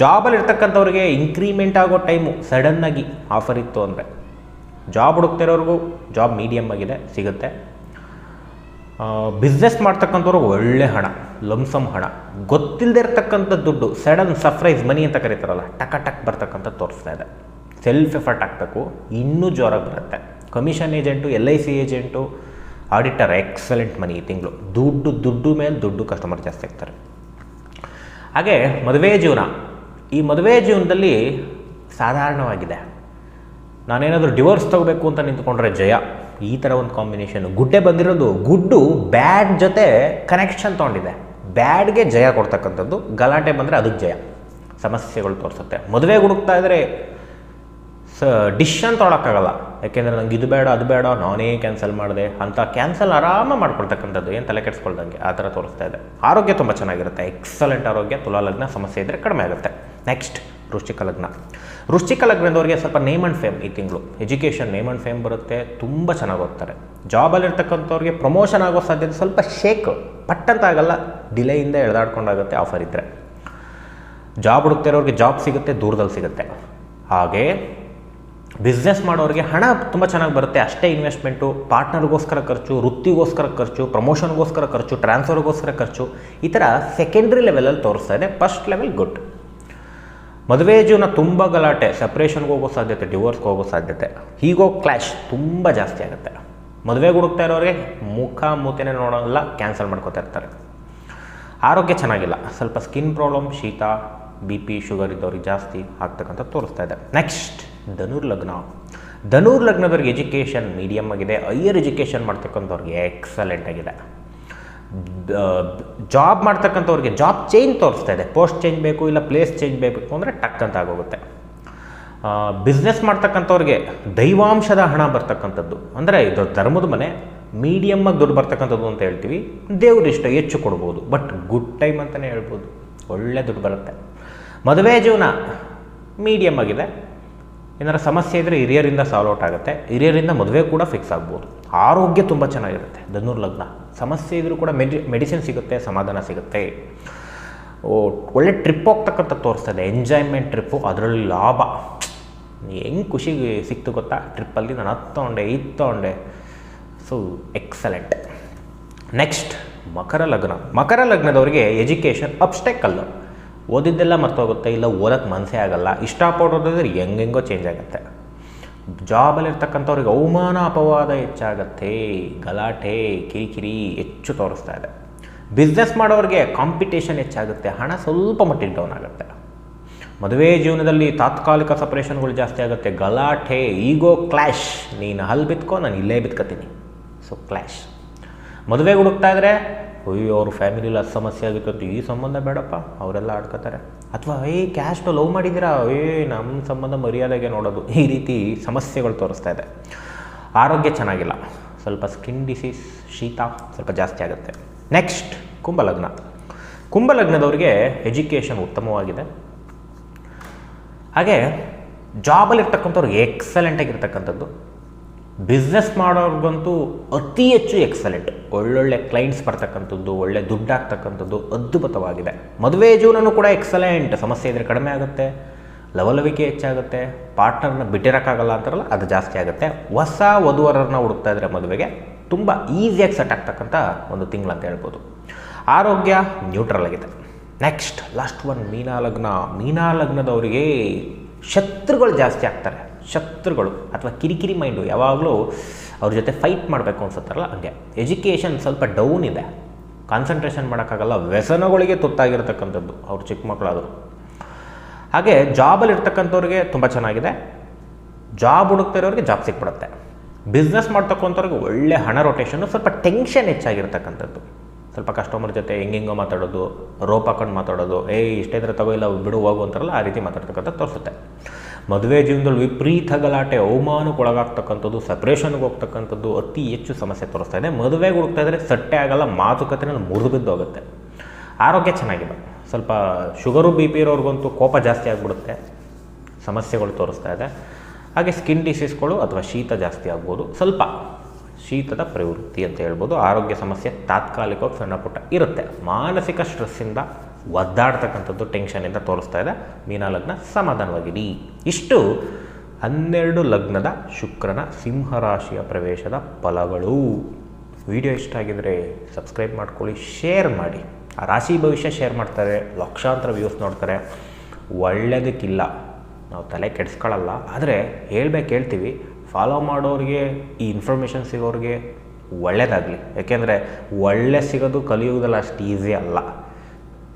Speaker 1: ಜಾಬಲ್ಲಿ ಇರ್ತಕ್ಕಂಥವ್ರಿಗೆ ಇನ್ಕ್ರಿಮೆಂಟ್ ಆಗೋ ಟೈಮು ಸಡನ್ನಾಗಿ ಆಫರ್ ಇತ್ತು ಅಂದರೆ ಜಾಬ್ ಹುಡುಕ್ತಿರೋರಿಗೂ ಜಾಬ್ ಮೀಡಿಯಮ್ ಆಗಿದೆ, ಸಿಗುತ್ತೆ. ಬಿಸ್ನೆಸ್ ಮಾಡ್ತಕ್ಕಂಥವ್ರು ಒಳ್ಳೆ ಹಣ ಲಂಸಮ್ ಹಣ. ಗೊತ್ತಿಲ್ಲದೆ ಇರತಕ್ಕಂಥ ದುಡ್ಡು ಸಡನ್ ಸರ್ಪ್ರೈಸ್ ಮನಿ ಅಂತ ಕರೀತಾರಲ್ಲ, ಟಕ ಟಕ್ ಬರ್ತಕ್ಕಂಥ ತೋರಿಸ್ತಾ ಇದೆ. ಸೆಲ್ಫ್ ಎಫರ್ಟ್ ಹಾಕ್ಬೇಕು ಇನ್ನೂ ಜೋರಾಗಿ ಬರುತ್ತೆ. Commission agent L I C agent auditor excellent money ಈ ತಿಂಗಳು. ದುಡ್ಡು ದುಡ್ಡು ಮೇಲೆ ದುಡ್ಡು ಕಸ್ಟಮರ್ ಜಾಸ್ತಿ ಆಗ್ತಾರೆ. ಹಾಗೆ ಮದುವೆ ಜೀವನ. ಈ ಮದುವೆ ಜೀವನದಲ್ಲಿ ಸಾಧಾರಣವಾಗಿದೆ. ನಾನೇನಾದರೂ ಡಿವೋರ್ಸ್ ತಗೋಬೇಕು ಅಂತ ನಿಂತ್ಕೊಂಡ್ರೆ ಜಯ. ಈ ಥರ ಒಂದು ಕಾಂಬಿನೇಷನ್ ಗುಡ್ಡೆ ಬಂದಿರೋದು, ಗುಡ್ಡು ಬ್ಯಾಡ್ ಜೊತೆ ಕನೆಕ್ಷನ್ ತೊಗೊಂಡಿದೆ. ಬ್ಯಾಡ್ಗೆ ಜಯ ಕೊಡ್ತಕ್ಕಂಥದ್ದು, ಗಲಾಟೆ ಬಂದರೆ ಅದಕ್ಕೆ ಜಯ. ಸಮಸ್ಯೆಗಳು ತೋರಿಸುತ್ತೆ. ಮದುವೆ ಹುಡುಕ್ತಾ ಇದ್ದರೆ ಸ ಡಿಶನ್ ತೊಗೊಳಕ್ಕಾಗಲ್ಲ. ಯಾಕೆಂದರೆ ನಂಗೆ ಇದು ಬೇಡ, ಅದು ಬೇಡ, ನಾನೇ ಕ್ಯಾನ್ಸಲ್ ಮಾಡಿದೆ. ಅಂತ ಕ್ಯಾನ್ಸಲ್ ಆರಾಮ ಮಾಡ್ಕೊಳ್ತಕ್ಕಂಥದ್ದು. ಏನು ತಲೆ ಕೆಡಿಸ್ಕೊಳ್ದಂಗೆ. ಆ ಥರ ತೋರಿಸ್ತಾ ಇದೆ. ಆರೋಗ್ಯ ತುಂಬ ಚೆನ್ನಾಗಿರುತ್ತೆ. ಎಕ್ಸಲೆಂಟ್ ಆರೋಗ್ಯ ತುಲಾ ಲಗ್ನ ಸಮಸ್ಯೆ ಇದ್ದರೆ ಕಡಿಮೆ ಆಗುತ್ತೆ. ನೆಕ್ಸ್ಟ್ ವೃಶ್ಚಿಕ ಲಗ್ನ. ವೃಶ್ಚಿಕ ಲಗ್ನದವ್ರಿಗೆ ಸ್ವಲ್ಪ ನೇಮ್ ಆ್ಯಂಡ್ ಫೇಮ್ ಈ ತಿಂಗಳು. ಎಜುಕೇಷನ್ ನೇಮ್ ಆ್ಯಂಡ್ ಫೇಮ್ ಬರುತ್ತೆ, ತುಂಬ ಚೆನ್ನಾಗಿ ಓದ್ತಾರೆ. ಜಾಬಲ್ಲಿರ್ತಕ್ಕಂಥವ್ರಿಗೆ ಪ್ರಮೋಷನ್ ಆಗೋ ಸಾಧ್ಯತೆ ಸ್ವಲ್ಪ ಶೇಕ್ ಪಟ್ಟಂತ ಆಗಲ್ಲ ಡಿಲೇಯಿಂದ ಎಳೆದಾಡ್ಕೊಂಡಾಗುತ್ತೆ ಆಫರ್ ಇದ್ದರೆ ಜಾಬ್ ಹುಡುಕ್ತಿರೋರಿಗೆ ಜಾಬ್ ಸಿಗುತ್ತೆ, ದೂರದಲ್ಲಿ ಸಿಗುತ್ತೆ. ಹಾಗೆ ಬಿಸ್ನೆಸ್ ಮಾಡೋರಿಗೆ ಹಣ ತುಂಬ ಚೆನ್ನಾಗಿ ಬರುತ್ತೆ, ಅಷ್ಟೇ ಇನ್ವೆಸ್ಟ್ಮೆಂಟು ಪಾರ್ಟ್ನರ್ಗೋಸ್ಕರ ಖರ್ಚು, ವೃತ್ತಿಗೋಸ್ಕರ ಖರ್ಚು ಪ್ರಮೋಷನ್ಗೋಸ್ಕರ ಖರ್ಚು ಟ್ರಾನ್ಸ್ಫರ್ಗೋಸ್ಕರ ಖರ್ಚು, ಈ ಥರ ಸೆಕೆಂಡ್ರಿ ಲೆವೆಲಲ್ಲಿ ತೋರಿಸ್ತಾ ಇದೆ ಫಸ್ಟ್ ಲೆವೆಲ್ ಗುಡ್ ಮದುವೆ ಜೀವನ ತುಂಬ ಗಲಾಟೆ ಸಪ್ರೇಷನ್ಗೆ ಹೋಗೋ ಸಾಧ್ಯತೆ ಡಿವೋರ್ಸ್ಗೆ ಹೋಗೋ ಸಾಧ್ಯತೆ, ಹೀಗೋ ಕ್ಲ್ಯಾಶ್ ತುಂಬ ಜಾಸ್ತಿ ಆಗುತ್ತೆ. ಮದುವೆಗೆ ಹುಡುಕ್ತಾ ಇರೋರಿಗೆ ಮುಖ ಮೂತೆನೇ ನೋಡೋಲ್ಲ ಕ್ಯಾನ್ಸಲ್ ಮಾಡ್ಕೋತಾ ಇರ್ತಾರೆ. ಆರೋಗ್ಯ ಚೆನ್ನಾಗಿಲ್ಲ, ಸ್ವಲ್ಪ ಸ್ಕಿನ್ ಪ್ರಾಬ್ಲಮ್ ಶೀತ ಬಿ ಪಿ ಶುಗರ್ ಇದ್ದವ್ರಿಗೆ ಜಾಸ್ತಿ ಆಗ್ತಕ್ಕಂಥ ತೋರಿಸ್ತಾ ಇದೆ. ನೆಕ್ಸ್ಟ್ ಧನುರ್ ಲಗ್ನ ಧನುರ್ ಲಗ್ನದವ್ರಿಗೆ ಎಜುಕೇಷನ್ ಮೀಡಿಯಮ್ ಆಗಿದೆ. ಹೈಯರ್ ಎಜುಕೇಷನ್ ಮಾಡ್ತಕ್ಕಂಥವ್ರಿಗೆ ಎಕ್ಸಲೆಂಟ್ ಆಗಿದೆ. ಜಾಬ್ ಮಾಡ್ತಕ್ಕಂಥವ್ರಿಗೆ ಜಾಬ್ ಚೇಂಜ್ ತೋರಿಸ್ತಾ ಇದೆ. ಪೋಸ್ಟ್ ಚೇಂಜ್ ಬೇಕು ಇಲ್ಲ ಪ್ಲೇಸ್ ಚೇಂಜ್ ಬೇಕು ಅಂದರೆ ಟಕ್ ಅಂತ ಆಗೋಗುತ್ತೆ. ಬಿಸ್ನೆಸ್ ಮಾಡ್ತಕ್ಕಂಥವ್ರಿಗೆ ದೈವಾಂಶದ ಹಣ ಬರ್ತಕ್ಕಂಥದ್ದು. ಅಂದರೆ ಇದು ಧರ್ಮದ ಮನೆ ಮೀಡಿಯಮ್ಮಾಗಿ ದುಡ್ಡು ಬರ್ತಕ್ಕಂಥದ್ದು ಅಂತ ಹೇಳ್ತೀವಿ. ದೇವ್ರ ಇಷ್ಟ ಹೆಚ್ಚು ಕೊಡ್ಬೋದು. ಬಟ್ ಗುಡ್ ಟೈಮ್ ಅಂತಲೇ ಹೇಳ್ಬೋದು. ಒಳ್ಳೆ ದುಡ್ಡು ಬರುತ್ತೆ. ಮದುವೆ ಜೀವನ ಮೀಡಿಯಮ್ ಆಗಿದೆ. ಏನಾರು ಸಮಸ್ಯೆ ಇದ್ದರೆ ಹಿರಿಯರಿಂದ ಸಾಲ್ವ್ ಔಟ್ ಆಗುತ್ತೆ. ಹಿರಿಯರಿಂದ ಮದುವೆ ಕೂಡ ಫಿಕ್ಸ್ ಆಗ್ಬೋದು. ಆರೋಗ್ಯ ತುಂಬ ಚೆನ್ನಾಗಿರುತ್ತೆ. ಧನುರ್ ಲಗ್ನ. ಸಮಸ್ಯೆ ಇದ್ದರೂ ಕೂಡ ಮೆಡಿ ಮೆಡಿಸಿನ್ ಸಿಗುತ್ತೆ, ಸಮಾಧಾನ ಸಿಗುತ್ತೆ. ಒಳ್ಳೆ ಟ್ರಿಪ್ ಹೋಗ್ತಕ್ಕಂಥ ತೋರಿಸ್ತದೆ ಎಂಜಾಯ್ಮೆಂಟ್ ಟ್ರಿಪ್ಪು ಅದರಲ್ಲಿ ಲಾಭ. ಹೆಂಗೆ ಖುಷಿ ಸಿಕ್ತು ಗೊತ್ತಾ? ಟ್ರಿಪ್ಪಲ್ಲಿ ನಾನು ಹತ್ತು ತೊಗೊಂಡೆ, ಇದು ತೊಗೊಂಡೆ. ಸೊ ಎಕ್ಸಲೆಂಟ್ ನೆಕ್ಸ್ಟ್ ಮಕರ ಲಗ್ನ. ಮಕರ ಲಗ್ನದವರಿಗೆ ಎಜುಕೇಷನ್ ಅಬ್ಸ್ಟೆಕಲ್ಲು ಓದಿದ್ದೆಲ್ಲ ಮರ್ತೋಗುತ್ತೆ, ಇಲ್ಲ ಓದಕ್ಕೆ ಮನಸ್ಸೇ ಆಗಲ್ಲ. ಓದಿದ್ರೆ ಹೆಂಗೆಂಗೋ ಚೇಂಜ್ ಆಗುತ್ತೆ. ಜಾಬಲ್ಲಿರ್ತಕ್ಕಂಥವ್ರಿಗೆ ಅವಮಾನ, ಅಪವಾದ ಹೆಚ್ಚಾಗತ್ತೆ. ಗಲಾಟೆ, ಕಿರಿಕಿರಿ ಹೆಚ್ಚು ತೋರಿಸ್ತಾ ಇದೆ. ಬಿಸ್ನೆಸ್ ಮಾಡೋರಿಗೆ ಕಾಂಪಿಟೇಷನ್ ಹೆಚ್ಚಾಗುತ್ತೆ. ಹಣ ಸ್ವಲ್ಪ ಮಟ್ಟಿಗೆ ಡೌನ್ ಆಗುತ್ತೆ. ಮದುವೆ ಜೀವನದಲ್ಲಿ ತಾತ್ಕಾಲಿಕ ಸಪ್ರೇಷನ್ಗಳು ಜಾಸ್ತಿ ಆಗುತ್ತೆ. ಗಲಾಟೆ ಈಗೋ ಕ್ಲ್ಯಾಶ್ ನೀನು ಅಲ್ಲಿ ಬಿತ್ಕೋ, ನಾನು ಇಲ್ಲೇ ಬಿತ್ಕೋತೀನಿ. ಸೊ ಕ್ಲ್ಯಾಶ್ ಮದುವೆಗೆ ಹುಡುಕ್ತಾ ಇದ್ರೆ ಅಯ್ಯೋ, ಅವ್ರ ಫ್ಯಾಮಿಲಿಲಿ ಅದು ಸಮಸ್ಯೆ ಆಗಿತ್ತು ಅಂತ ಈ ಸಂಬಂಧ ಬೇಡಪ್ಪ, ಅವರೆಲ್ಲ ಆಡ್ಕೋತಾರೆ. ಅಥವಾ, ಏ ಕ್ಯಾಸ್ಟು ಲವ್ ಮಾಡಿದ್ದೀರಾ? ಏ ನಮ್ಮ ಸಂಬಂಧ ಮರ್ಯಾದೆಗೆ ನೋಡೋದು. ಈ ರೀತಿ ಸಮಸ್ಯೆಗಳು ತೋರಿಸ್ತಾ ಇದೆ. ಆರೋಗ್ಯ ಚೆನ್ನಾಗಿಲ್ಲ. ಸ್ವಲ್ಪ ಸ್ಕಿನ್ ಡಿಸೀಸ್ ಶೀತ ಸ್ವಲ್ಪ ಜಾಸ್ತಿ ಆಗುತ್ತೆ. ನೆಕ್ಸ್ಟ್ ಕುಂಭಲಗ್ನ. ಕುಂಭಲಗ್ನದವ್ರಿಗೆ ಎಜುಕೇಷನ್ ಉತ್ತಮವಾಗಿದೆ. ಹಾಗೆ ಜಾಬಲ್ಲಿರ್ತಕ್ಕಂಥವ್ರು ಎಕ್ಸಲೆಂಟ್ ಆಗಿರ್ತಕ್ಕಂಥದ್ದು. ಬಿಸ್ನೆಸ್ ಮಾಡೋರ್ಗಂತೂ ಅತಿ ಹೆಚ್ಚು ಎಕ್ಸಲೆಂಟ್ ಒಳ್ಳೊಳ್ಳೆ ಕ್ಲೈಂಟ್ಸ್ ಬರ್ತಕ್ಕಂಥದ್ದು, ಒಳ್ಳೆ ದುಡ್ಡು ಆಗ್ತಕ್ಕಂಥದ್ದು ಅದ್ಭುತವಾಗಿದೆ. ಮದುವೆ ಜೀವನನೂ ಕೂಡ ಎಕ್ಸಲೆಂಟ್ ಸಮಸ್ಯೆ ಇದ್ದರೆ ಕಡಿಮೆ ಆಗುತ್ತೆ, ಲವಲವಿಕೆ ಹೆಚ್ಚಾಗುತ್ತೆ ಪಾರ್ಟ್ನರ್ನ ಬಿಟ್ಟಿರೋಕ್ಕಾಗಲ್ಲ ಅಂತಾರಲ್ಲ, ಅದು ಜಾಸ್ತಿ ಆಗುತ್ತೆ. ಹೊಸ ವಧುವರನ್ನ ಹುಡುಕ್ತಾ ಇದ್ರೆ ಮದುವೆಗೆ ತುಂಬ ಈಸಿಯಾಗಿ ಸೆಟ್ ಆಗ್ತಕ್ಕಂಥ ಒಂದು ತಿಂಗಳು ಅಂತ ಹೇಳ್ಬೋದು. ಆರೋಗ್ಯ ನ್ಯೂಟ್ರಲ್ ಆಗಿದೆ. ನೆಕ್ಸ್ಟ್ ಲಾಸ್ಟ್ ಒನ್ ಮೀನಾ ಲಗ್ನ. ಮೀನಾ ಲಗ್ನದವರಿಗೆ ಶತ್ರುಗಳು ಜಾಸ್ತಿ ಆಗ್ತಾರೆ. ಶತ್ರುಗಳು ಅಥವಾ ಕಿರಿಕಿರಿ ಮೈಂಡು ಯಾವಾಗಲೂ ಅವ್ರ ಜೊತೆ ಫೈಟ್ ಮಾಡಬೇಕು ಅನ್ಸುತ್ತಾರಲ್ಲ, ಹಂಗೆ. ಎಜುಕೇಷನ್ ಸ್ವಲ್ಪ ಡೌನ್ ಇದೆ. ಕಾನ್ಸಂಟ್ರೇಷನ್ ಮಾಡೋಕ್ಕಾಗಲ್ಲ, ವ್ಯಸನಗಳಿಗೆ ತುತ್ತಾಗಿರ್ತಕ್ಕಂಥದ್ದು ಅವ್ರು ಚಿಕ್ಕ ಮಕ್ಕಳಾದರು. ಹಾಗೆ ಜಾಬಲ್ಲಿ ಇರ್ತಕ್ಕಂಥವ್ರಿಗೆ ತುಂಬ ಚೆನ್ನಾಗಿದೆ. ಜಾಬ್ ಹುಡುಕ್ತಿರೋರಿಗೆ ಜಾಬ್ ಸಿಕ್ಬಿಡುತ್ತೆ. ಬಿಸ್ನೆಸ್ ಮಾಡ್ತಕ್ಕಂಥವ್ರಿಗೆ ಒಳ್ಳೆ ಹಣ ರೊಟೇಷನ್ನು ಸ್ವಲ್ಪ ಟೆನ್ಷನ್ ಹೆಚ್ಚಾಗಿರ್ತಕ್ಕಂಥದ್ದು. ಸ್ವಲ್ಪ ಕಸ್ಟಮರ್ ಜೊತೆ ಹೆಂಗೆಂಗೋ ಮಾತಾಡೋದು ರೋಪ್ ಹಾಕೊಂಡು ಮಾತಾಡೋದು, ಏಯ್, ಇಷ್ಟೇ ಇದ್ರೆ ತಗೋ, ಇಲ್ಲ, ಬಿಡು, ಹೋಗು ಅಂತಾರಲ್ಲ, ಆ ರೀತಿ ಮಾತಾಡ್ತಕ್ಕಂಥ ತೋರಿಸುತ್ತೆ. ಮದುವೆ ಜೀವನದಲ್ಲಿ ವಿಪರೀತ ಗಲಾಟೆ ಅವಮಾನಕ್ಕೊಳಗಾಗ್ತಕ್ಕಂಥದ್ದು ಸಪ್ರೇಷನ್ಗೆ ಹೋಗ್ತಕ್ಕಂಥದ್ದು ಅತಿ ಹೆಚ್ಚು ಸಮಸ್ಯೆ ತೋರಿಸ್ತಾ ಇದೆ. ಮದುವೆಗೆ ಹೋಗ್ತಾ ಇದ್ದರೆ ಸಟ್ಟೆ ಆಗಲ್ಲ, ಮಾತುಕತೆನಲ್ಲಿ ಮುರಿದು ಬಿದ್ದು ಹೋಗುತ್ತೆ ಆರೋಗ್ಯ ಚೆನ್ನಾಗಿದೆ ಸ್ವಲ್ಪ ಶುಗರು ಬಿ ಪಿ ಇರೋರ್ಗಂತೂ ಕೋಪ ಜಾಸ್ತಿ ಆಗಿಬಿಡುತ್ತೆ. ಸಮಸ್ಯೆಗಳು ತೋರಿಸ್ತಾ ಇದೆ. ಹಾಗೆ ಸ್ಕಿನ್ ಡಿಸೀಸ್ಗಳು ಅಥವಾ ಶೀತ ಜಾಸ್ತಿ ಆಗ್ಬೋದು. ಸ್ವಲ್ಪ ಶೀತದ ಪ್ರವೃತ್ತಿ ಅಂತ ಹೇಳ್ಬೋದು. ಆರೋಗ್ಯ ಸಮಸ್ಯೆ ತಾತ್ಕಾಲಿಕವಾಗಿ ಸಣ್ಣ ಪುಟ್ಟ ಇರುತ್ತೆ. ಮಾನಸಿಕ ಸ್ಟ್ರೆಸ್ಸಿಂದ ಒದ್ದಾಡ್ತಕ್ಕಂಥದ್ದು ಟೆನ್ಷನಿಂದ ತೋರಿಸ್ತಾ ಇದೆ. ಮೀನ ಲಗ್ನ ಸಮಾಧಾನವಾಗಿರಿ. ಇಷ್ಟು ಹನ್ನೆರಡು ಲಗ್ನದ ಶುಕ್ರನ ಸಿಂಹರಾಶಿಯ ಪ್ರವೇಶದ ಫಲಗಳು. ವಿಡಿಯೋ ಇಷ್ಟ ಆಗಿದರೆ ಸಬ್ಸ್ಕ್ರೈಬ್ ಮಾಡ್ಕೊಳ್ಳಿ ಶೇರ್ ಮಾಡಿ. ಆ ರಾಶಿ ಭವಿಷ್ಯ ಶೇರ್ ಮಾಡ್ತಾರೆ, ಲಕ್ಷಾಂತರ ವ್ಯೂಸ್ ನೋಡ್ತಾರೆ. ಒಳ್ಳೆಯದಕ್ಕಿಲ್ಲ ನಾವು ತಲೆ ಕೆಡಿಸ್ಕೊಳ್ಳಲ್ಲ ಆದರೆ ಹೇಳ್ಬೇಕು, ಹೇಳ್ತೀವಿ. ಫಾಲೋ ಮಾಡೋರಿಗೆ, ಈ ಇನ್ಫಾರ್ಮೇಷನ್ ಸಿಗೋರಿಗೆ ಒಳ್ಳೆಯದಾಗಲಿ ಯಾಕೆಂದರೆ ಒಳ್ಳೆ ಸಿಗೋದು ಕಲಿಯುವುದಲ್ಲ ಅಷ್ಟು ಈಸಿ ಅಲ್ಲ.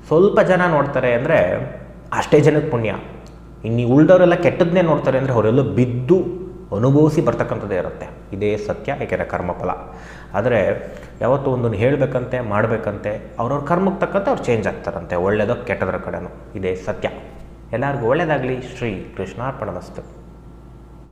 Speaker 1: ಸ್ವಲ್ಪ ಜನ ನೋಡ್ತಾರೆ ಅಂದರೆ ಅಷ್ಟೇ ಜನಕ್ಕೆ ಪುಣ್ಯ. ಇನ್ನು ಉಳ್ದವರೆಲ್ಲ ಕೆಟ್ಟದ್ದನ್ನೇ ನೋಡ್ತಾರೆ ಅಂದರೆ ಅವರೆಲ್ಲ ಬಿದ್ದು ಅನುಭವಿಸಿ ಬರ್ತಕ್ಕಂಥದ್ದೇ ಇರುತ್ತೆ. ಇದೇ ಸತ್ಯ, ಏಕೆಂದರೆ ಕರ್ಮಫಲ. ಆದರೆ ಯಾವತ್ತೂ ಒಂದನ್ನು ಹೇಳಬೇಕಂತೆ, ಮಾಡಬೇಕಂತೆ, ಅವ್ರವ್ರ ಕರ್ಮಕ್ಕೆ ತಕ್ಕಂತೆ ಅವ್ರು ಚೇಂಜ್ ಆಗ್ತಾರಂತೆ. ಒಳ್ಳೆಯದೋ ಕೆಟ್ಟದ್ರ ಕಡೆನೂ. ಇದೇ ಸತ್ಯ. ಎಲ್ಲರಿಗೂ ಒಳ್ಳೆಯದಾಗಲಿ ಶ್ರೀ ಕೃಷ್ಣಾರ್ಪಣಮಸ್ತು.